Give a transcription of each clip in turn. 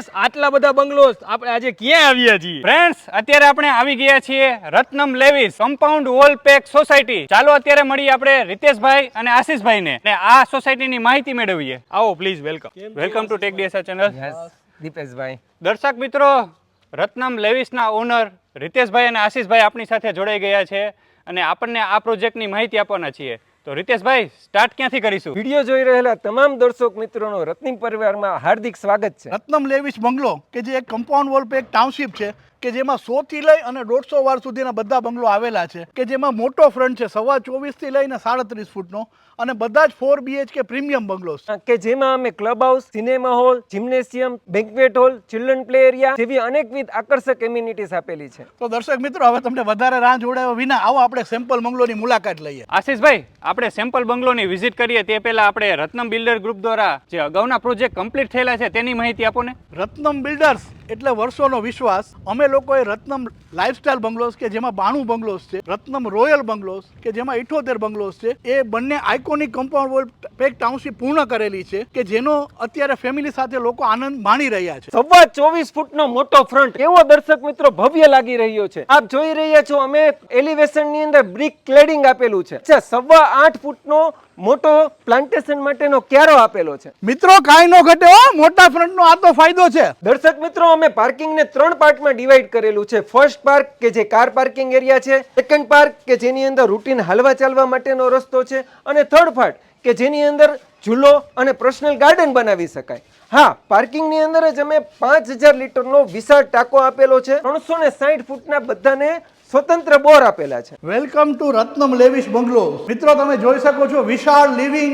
રિતેશ આટલા બધા બંગલોસ આપણે આજે ક્યાં આવ્યા છીએ? ફ્રેન્ડ્સ અત્યારે આપણે આવી ગયા છીએ Ratnam lavish compound wall pack society ચાલો અત્યારે મળીએ આપણે રિતેશભાઈ અને આશીષભાઈ ને આ સોસાયટીની માહિતી મેળવીએ. આવો please welcome welcome to tech DSR channel Dipeshbhai. દર્શક મિત્રો રત્નમ લેવિસના ઓનર રિતેશભાઈ અને આશીષભાઈ આપણી સાથે જોડાઈ ગયા છે. અને આપણને આ પ્રોજેક્ટની માહિતી આપવાના છીએ. તો રિતેશભાઈ સ્ટાર્ટ ક્યાંથી કરીશું? વીડિયો જોઈ રહેલા તમામ દર્શક મિત્રોનો રત્નિમ પરિવારમાં હાર્દિક સ્વાગત છે. રત્નમ લેવિસ બંગલો કે જે એક કમ્પાઉન્ડ વોલ પે એક ટાઉનશીપ છે કે જેમાં સો થી લઈ અને દોઢસો વાર સુધીના બધા બંગલો આવેલા છે કે જેમાં મોટો ફ્રન્ટ છે સવા ચોવીસથી લઈને સાડત્રીસ ફૂટનો અને બધા જ ફોર બીએચકે પ્રીમિયમ બંગલોસ કે જેમાં અમે club house cinema hall gymnasium banquet hall children play area જેવી અનેકવિધ આકર્ષક એમ્યુનિટીઝ આપેલી છે. તો દર્શક મિત્રો હવે તમને વધારે રાહ જોડાયો વિના આવો આપણે સેમ્પલ બંગલોની મુલાકાત લઈએ. આશીષભાઈ આપણે સેમ્પલ બંગલોની વિઝિટ કરીએ તે પહેલા આપણે રત્નમ બિલ્ડર ગ્રુપ દ્વારા જે અગાઉના પ્રોજેક્ટ કમ્પ્લીટ થયેલા છે તેની માહિતી આપો ને. રત્નમ બિલ્ડર્સ એટલે વર્ષોનો વિશ્વાસ. અમે લોકોએ રત્નમ લાઇફસ્ટાઇલ બંગલોસ કે જેમાં બાણું બંગલોસ છે, રત્નમ રોયલ બંગલોસ કે જેમાં ઇઠોતેર બંગલોસ છે, એ બંને iconic compound wall pack township પૂર્ણ કરેલી છે કે જેનો અત્યારે ફેમિલી સાથે લોકો આનંદ માણી રહ્યા છે. સવા ચોવીસ ફૂટનો મોટો ફ્રન્ટ એવો દર્શક મિત્રો ભવ્ય લાગી રહ્યો છે. આપ જોઈ રહ્યા છો, અમે એલિવેશનની અંદર બ્રિક ક્લેડિંગ આપેલું છે. સવા આઠ ફૂટનો મોટો પ્લાન્ટેશન માટેનો ક્યારો આપેલો છે. મિત્રો કાંઈ નો ઘટે હો મોટા ફ્રન્ટનો આ તો ફાયદો છે. દર્શક મિત્રો અમે પાર્કિંગને ત્રણ પાર્ટમાં ડિવાઈડ કરેલું છે. ફર્સ્ટ પાર્ક કે જે કાર પાર્કિંગ એરિયા છે સેકન્ડ પાર્ક કે જેની અંદર રૂટીન હાલવા ચાલવા માટેનો રસ્તો છે અને થર્ડ પાર્ટ કે જેની અંદર ઝૂલો અને પર્સનલ ગાર્ડન બનાવી શકાય. હા પાર્કિંગની અંદર જ અમે પાંચ હજાર લીટરનો વિશાળ ટાંકો આપેલો છે. ત્રણસો ને સાઠ ફૂટના બધાને સ્વતંત્ર બોર આપેલા છે. Welcome to Ratnam lavish bungalow મિત્રો તમે જોઈ શકો છો વિશાળ લિવિંગ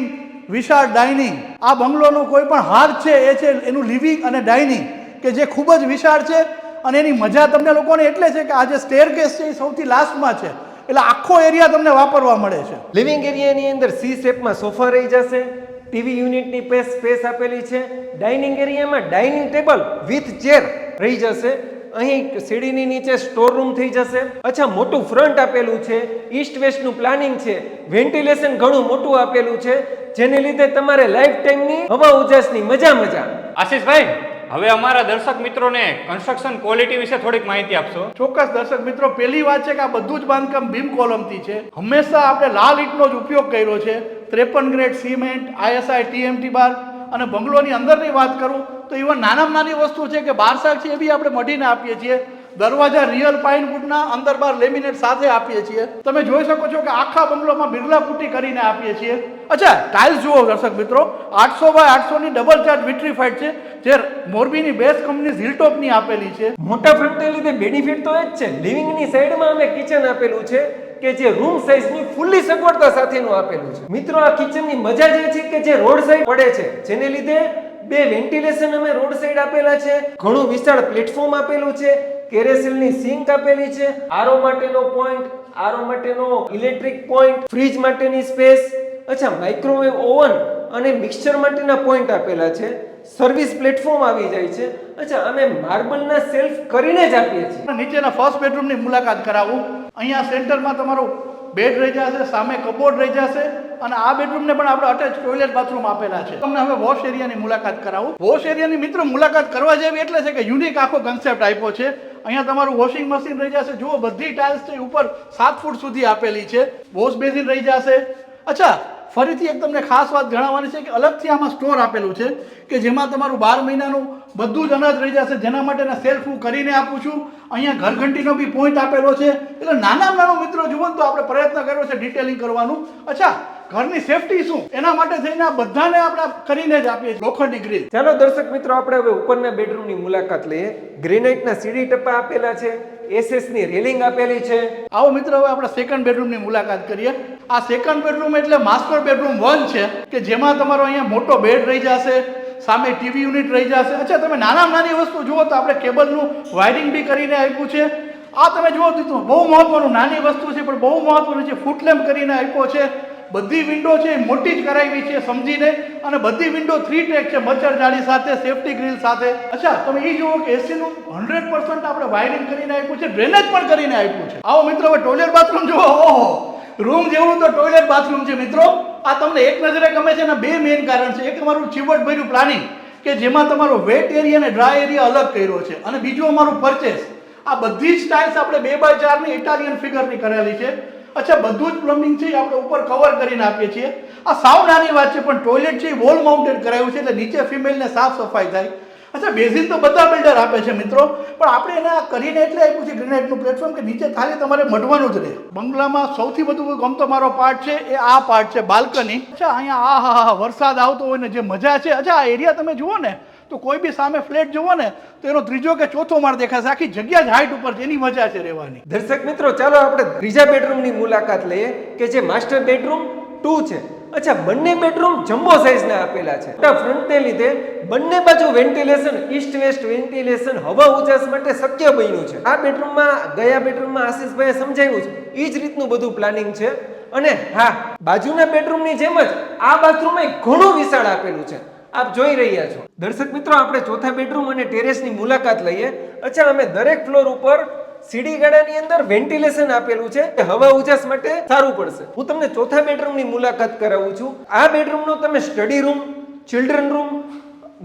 વિશાળ ડાઇનિંગ. આ બંગલોનો કોઈ પણ હાર છે એ છે એનું લિવિંગ અને ડાઇનિંગ કે જે ખૂબ જ વિશાળ છે અને એની મજા તમને લોકોને એટલે છે કે આ જે સ્ટેર કેસ છે એ સૌથી લાસ્ટમાં છે. એટલે આખો એરિયા તમને વાપરવા મળે છે. લિવિંગ એરિયાની અંદર સી શેપમાં સોફા રહી જશે ટીવી યુનિટની પેસ સ્પેસ આપેલી છે. ડાઇનિંગ એરિયામાં ડાઇનિંગ ટેબલ વિથ ચેર રહી જશે. અહીં સીડીની નીચે સ્ટોર રૂમ થઈ જશે. અચ્છા મોટું ફ્રન્ટ આપેલું છે. ઈસ્ટ વેસ્ટનું પ્લાનિંગ છે. વેન્ટિલેશન ઘણું મોટું આપેલું છે. જેને લીધે તમારે લાઈફ ટાઈમની હવા ઉજાસની મજા મજા. આશીષભાઈ હવે અમારા દર્શક મિત્રોને કન્સ્ટ્રક્શન ક્વોલિટી વિશે થોડીક માહિતી આપશો? ચોક્કસ દર્શક મિત્રો પહેલી વાત છે કે આ બધું જ બાંધકામ બીમ કોલમથી છે. હંમેશા આપણે લાલ ઈંટનો જ ઉપયોગ કર્યો છે. ત્રેપન grade cement ISI TMT bar. અને બંગલોની અંદરની વાત કરું તો એવા નાનામાં નાની વસ્તુ છે કે બાર શાક છે એ બી આપણે મઢીને આપીએ છીએ. દરવાજા રિયલ પાઇન વુડના અંદર બાર લેમિનેટ સાથે આપીએ છીએ. તમે જોઈ શકો છો કે આખા બંગલોમાં બિરલા પુટી કરીને આપીએ છીએ. અચ્છા ટાઇલ્સ જુઓ દર્શક મિત્રો. આઠસો બાય આઠસોની ડબલ ચાર્જ વિટ્રીફાઈડ છે, જે મોરબીની બેસ્ટ કંપની ઝિલ્ટોપની આપેલી છે. મોટા ફ્રન્ટને લીધે બેનિફિટ તો એ જ છે. લિવિંગની સાઈડમાં અમે કિચન આપેલું છે કે જે રૂમ સાઇઝની ફૂલ્લી સગવડતા સાથેનું આપેલું છે. મિત્રો, આ કિચનની મજા જે છે કે જે રોડ સાઈડ પડે છે. જેને લીધે બે વેન્ટિલેશન અમે રોડ સાઈડ આપેલા છે. ઘણું વિશાળ પ્લેટફોર્મ આપેલું છે. કેરેસિલની સિંક આપેલી છે. આરો માટેનો પોઈન્ટ આરો માટેનો ઇલેક્ટ્રિક પોઈન્ટ ફ્રીજ માટેની સ્પેસ અચ્છા માઇક્રોવેવ ઓવન અને મિક્સચર માટેના પોઈન્ટ આપેલા છે. સર્વિસ પ્લેટફોર્મ આવી જાય છે. અચ્છા, અમે માર્બલના સેલ્ફ કરીને જ આપીએ છીએ. નીચેના ફર્સ્ટ બેડરૂમની મુલાકાત કરાવું. અહીંયા સેન્ટરમાં તમારો બેડ રહી જશે, સામે કબોર્ડ રહી જશે અને આ બેડરૂમને પણ આપણે અટેચ ટોયલેટ બાથરૂમ આપેલા છે. તમને હવે વોશ એરિયાની મુલાકાત કરાવું. વોશ એરિયાની મિત્રો મુલાકાત કરવા જેવી એટલે છે કે યુનિક આખો કન્સેપ્ટ આપ્યો છે. અહીંયા તમારું વોશિંગ મશીન રહી જશે. જુઓ બધી ટાઇલ્સ છે, ઉપર સાત ફૂટ સુધી આપેલી છે. વોશ બેસિન રહી જશે. અચ્છા ફરીથી એક તમને ખાસ વાત જણાવવાની છે કે અલગથી આમાં સ્ટોર આપેલું છે કે જેમાં તમારું બાર મહિનાનું બધું જ અનાજ રહી જશે જેના માટેના સેલ્ફ હું કરીને આપું છું. અહીંયા ઘરઘંટીનો બી પોઈન્ટ આપેલો છે. એટલે નાના નાનો મિત્રો જુઓ તો આપણે પ્રયત્ન કર્યો છે ડિટેલિંગ કરવાનું. અચ્છા ઘરની સેફટી શું? એના માટે થઈને આ બધાને આપણે કરીને જ આપીએ છીએ. લોખંડની ગ્રીલ ચાલો દર્શક મિત્રો આપણે હવે ઉપરના બેડરૂમની મુલાકાત લઈએ. ગ્રેનાઇટના સીડી ટપ્પા આપેલા છે. એસએસની રેલિંગ આપેલી છે. આવો મિત્રો હવે આપણે સેકન્ડ બેડરૂમની મુલાકાત કરીએ. આ સેકન્ડ બેડરૂમ એટલે માસ્ટર બેડરૂમ વન છે, કે જેમાં તમારો અહીંયા મોટો બેડ રહી જશે, સામે ટીવી યુનિટ રહી જશે. અચ્છા, તમે નાના નાની વસ્તુ જુઓ તો આપણે કેબલનું વાયરિંગ બી કરીને આપ્યું છે. આ તમે જુઓ તો બહુ મહત્વનું નાની વસ્તુ છે, પણ બહુ મહત્વનું છે. ફૂટ લેમ્પ કરીને આપ્યો છે. બધી વિન્ડો છે એ મોટી જ કરાવી છે સમજીને. અને બધી વિન્ડો થ્રી ટેક છે, મચ્છર જાળી સાથે સેફટી ગ્રીલ સાથે. અચ્છા, તમે એ જુઓ કે એસીનું હંડ્રેડ પર્સન્ટ આપણે વાયરિંગ કરીને આપ્યું છે ડ્રેનેજ પણ કરીને આપ્યું છે. આવો મિત્રો, હવે ટોયલેટ બાથરૂમ જુઓ. ઓહો! રૂમ જેવું તો ટોયલેટ બાથરૂમ છે મિત્રો. આ તમને એક નજરે ગમે છે એના બે મેઇન કારણ છે. એક તમારું ચીવટ ભર્યું પ્લાનિંગ કે જેમાં તમારો વેટ એરિયા અને ડ્રાય એરિયા અલગ કર્યો છે. અને બીજું અમારું પરચેસ આ બધી જ સ્ટાઇલ્સ આપણે બે બાય ચારની ઇટાલિયન ફિગરની કરેલી છે. અચ્છા, બધું જ પ્લમ્બિંગ છે આપણે ઉપર કવર કરીને આપીએ છીએ. આ સાવ નાની વાત છે, પણ ટોયલેટ છે એ વોલ માઉન્ટેડ કરાયું છે, એટલે નીચે ફિમેલને સાફ સફાઈ થાય. અચ્છા, બેઝિન તો બધા બિલ્ડર આપે છે મિત્રો. પણ આપણે એને કરીને એટલે આપ્યું છે ગ્રેનાઇટનું પ્લેટફોર્મ કે નીચે ખાલી તમારે મઢવાનું જ રહે. બંગલામાં સૌથી વધુ ગમતો મારો પાર્ટ છે, એ આ પાર્ટ છે, બાલ્કની. અચ્છા, અહીંયા આ હા વરસાદ આવતો હોય ને જે મજા છે. અચ્છા, આ એરિયા તમે જુઓ ને, તો કોઈ બી સામે ફ્લેટ જુઓ ને, તો એનો ત્રીજો કે ચોથો માળ દેખાશે. આખી જગ્યા જ હાઈટ ઉપર એની મજા છે રહેવાની. દર્શક મિત્રો, ચાલો આપણે ત્રીજા બેડરૂમની મુલાકાત લઈએ કે જે માસ્ટર બેડરૂમ ટુ છે. અચ્છા, બંને બેડરૂમ જમ્બો સાઇઝના આપેલા છે. ફ્રન્ટને લીધે બંને બાજુ વેન્ટિલેશન ઈસ્ટ વેસ્ટ વેન્ટિલેશન હવા ઉજાસ માટે શક્ય બન્યું છે. આ બેડરૂમમાં ગયા બેડરૂમમાં આશીષભાઈએ સમજાવ્યું છે. એ જ રીતનું બધું પ્લાનિંગ છે. અને હા, બાજુના બેડરૂમની જેમ જ આ બાથરૂમે ઘણું વિશાળ આપેલું છે. આપ જોઈ રહ્યા છો. દર્શક મિત્રો, આપણે ચોથા બેડરૂમ અને ટેરેસની મુલાકાત લઈએ. અચ્છા, અમે દરેક ફ્લોર ઉપર સીડી ગાડાની અંદર વેન્ટિલેશન આપેલું છે હવા ઉજાસ માટે સારું પડશે. હું તમને ચોથા બેડરૂમની મુલાકાત કરાવું છું. આ બેડરૂમનો તમે study room, children room,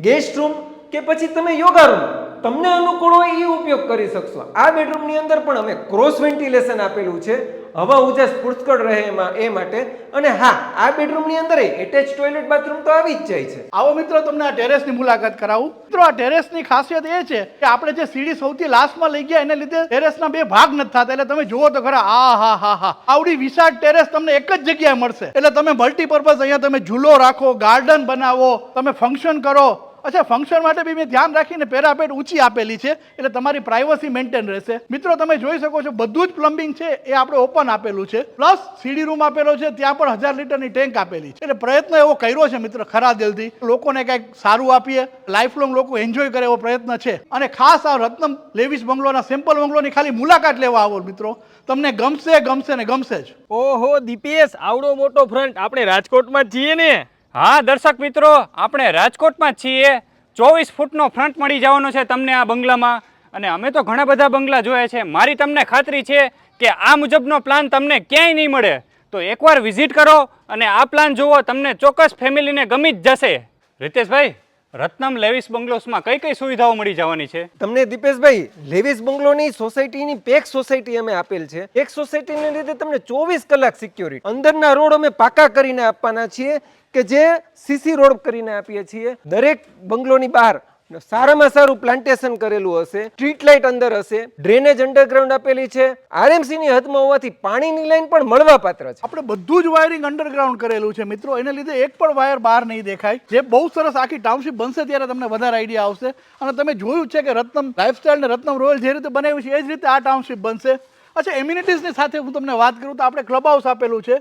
guest room કે પછી તમે યોગા રૂમ, તમને અનુકૂળ હોય એ ઉપયોગ કરી શકશો. આ બેડરૂમની અંદર પણ અમે ક્રોસ વેન્ટિલેશન આપેલું છે. હવા ઉજાસ પુષ્કળ રહે એમાં, એ માટે. અને હા, આ બેડરૂમની અંદર એટેચ ટોયલેટ બાથરૂમ તો આવી જ જાય છે. આવો મિત્રો, તમને આ ટેરેસની મુલાકાત કરાવું. મિત્રો, આ ટેરેસની ખાસિયત એ છે કે આપણે જે સીડી સૌથી લાસ્ટમાં લઈ ગયા, એને લીધે ટેરેસના બે ભાગ નથી થતા. એટલે તમે જુઓ તો ખરા, આ, હા હા હા. આવડી વિશાળ ટેરેસ તમને એક જ જગ્યાએ મળશે. એટલે તમે મલ્ટીપર્પઝ અહીંયા તમે ઝૂલો રાખો ગાર્ડન બનાવો, તમે ફંક્શન કરો અચ્છા ફંક્શન માટે બી મેં ધ્યાન રાખીને પેરાપેટ ઊંચી આપેલી છે, એટલે તમારી પ્રાઇવસી મેન્ટેન રહેશે. મિત્રો, તમે જોઈ શકો છો, બધું જ પ્લમ્બિંગ છે, એ આપણે ઓપન આપેલું છે. પ્લસ સીડી રૂમ આપેલો છે, ત્યાં પણ હજાર લીટરની ટેન્ક આપેલી છે. એટલે પ્રયત્ન એવો કર્યો છે, મિત્ર, ખરા દિલથી. લોકોને કંઈક સારું આપીએ લાઈફ લોંગ લોકો એન્જોય કરે એવો પ્રયત્ન છે. અને ખાસ આ રત્નમ લેવિસ બંગલોના સેમ્પલ બંગલોની ખાલી મુલાકાત લેવા આવો, મિત્રો. તમને ગમશે ગમશે ને ગમશે જ. ઓહો, દીપેશ, આવડો મોટો ફ્રન્ટ આપણે રાજકોટમાં જ ને. હા, દર્શક મિત્રો, આપણે રાજકોટમાં છીએ. ચોવીસ ફૂટનો ફ્રન્ટ મળી જવાનો છે તમને આ બંગલામાં. અને અમે તો ઘણા બધા બંગલા જોયા છે. મારી તમને ખાતરી છે કે આ મુજબનો પ્લાન તમને ક્યાંય નહીં મળે. તો એકવાર વિઝિટ કરો અને આ પ્લાન જુઓ, તમને ચોક્કસ ફેમિલીને ગમી જ જશે. રિતેશભાઈ, રત્નમ લેવિસ બંગલોસમાં કઈ કઈ સુવિધાઓ મળી જવાની છે? તમને દીપેશભાઈ, લેવિસ બંગલોની સોસાયટીની પેક સોસાયટી અમે આપેલ છે. એક સોસાયટીને લીધે તમને ચોવીસ કલાક સિક્યોરિટી અંદરના રોડ અમે પાકા કરીને આપવાના છીએ. કે જે સીસી રોડ કરીને આપીએ છીએ. દરેક બંગલોની બહાર સારામાં સારું પ્લાન્ટેશન કરેલું હશે સ્ટ્રીટ લાઇટ અંદર હશે ડ્રેનેજ અંડરગ્રાઉન્ડ આપેલી છે. આરએમસી ની હદમાં હોવાથી પાણીની લાઈન પણ મળવા પાત્ર છે. આપણે બધું જ વાયરિંગ અંડરગ્રાઉન્ડ કરેલું છે મિત્રો. એને લીધે એક પણ વાયર બહાર નહીં દેખાય. જે બહુ સરસ આખી ટાઉનશીપ બનશે ત્યારે તમને વધારે આઈડિયા આવશે. અને તમે જોયું છે કે રત્નમ લાઇફસ્ટાઈલ ને રત્નમ રોયલ જે રીતે બનાવ્યું છે, એ જ રીતે આ ટાઉનશીપ બનશે. અચ્છા એમ્યુનિટીઝની સાથે હું તમને વાત કરું તો આપણે ક્લબ હાઉસ આપેલું છે.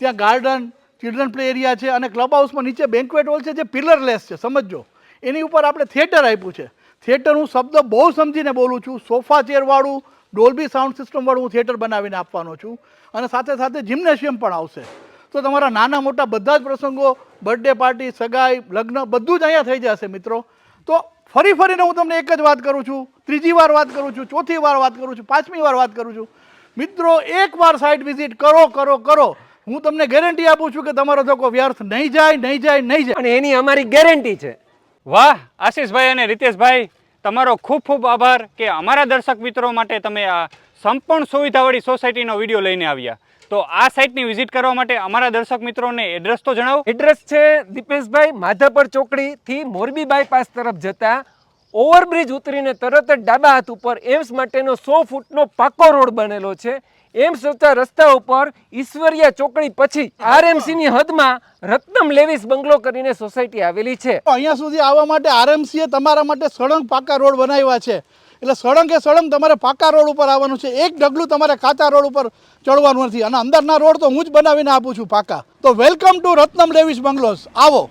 ત્યાં ગાર્ડન ચિલ્ડ્રન પ્લે એરિયા છે અને ક્લબ હાઉસમાં નીચે બેન્ક્વેટ હોલ છે જે પિલરલેસ છે સમજો એની ઉપર આપણે થિયેટર આપ્યું છે. થિયેટર હું શબ્દ બહુ સમજીને બોલું છું. સોફા ચેરવાળું ડોલ્બી સાઉન્ડ સિસ્ટમવાળું હું થિયેટર બનાવીને આપવાનો છું. અને સાથે સાથે જિમ્નેશિયમ પણ આવશે. તો તમારા નાના મોટા બધા જ પ્રસંગો બર્થડે પાર્ટી સગાઈ, લગ્ન, બધું જ અહીંયા થઈ જશે મિત્રો. તો ફરી ફરીને હું તમને એક જ વાત કરું છું. ત્રીજી વાર વાત કરું છું. ચોથી વાર વાત કરું છું. પાંચમી વાર વાત કરું છું. મિત્રો એકવાર સાઇટ વિઝિટ કરો કરો કરો. હું તમને ગેરંટી આપું છું કે તમારો ધક્કો વ્યર્થ નહીં જાય નહીં જાય નહીં જાય. અને એની અમારી ગેરંટી છે. વાહ આશીષભાઈ અને રીતેશભાઈ તમારો ખૂબ ખૂબ આભાર કે અમારા દર્શક મિત્રો માટે તમે આ સંપૂર્ણ સુવિધાવાળી સોસાયટીનો વીડિયો લઈને આવ્યા. તો આ સાઇટની વિઝિટ કરવા માટે અમારા દર્શક મિત્રોને એડ્રેસ તો જણાવો. એડ્રેસ છે દીપેશભાઈ માધાપર ચોકડીથી મોરબી બાયપાસ તરફ જતા ઓવરબ્રિજ ઉતરીને તરત જ ડાબા હાથ ઉપર એમ્સ માટેનો સો ફૂટનો પાકો રોડ બનેલો છે. એમ્સ જતા રસ્તા ઉપર ઈશ્વરિયા ચોકડી પછી આરએમસી ની હદમાં રત્નમ લેવિસ બંગલો કરીને સોસાયટી આવેલી છે. અહીંયા સુધી આવવા માટે આરએમસીએ તમારા માટે સળંગ પાકા રોડ બનાવ્યા છે. એટલે સળંગ એ સળંગ તમારે પાકા રોડ ઉપર આવવાનું છે. એક ડગલું તમારે કાચા રોડ ઉપર ચડવાનું નથી. અને અંદરના રોડ તો હું જ બનાવીને આપું છું પાકા. તો welcome to Ratnam lavish bungalows. આવો.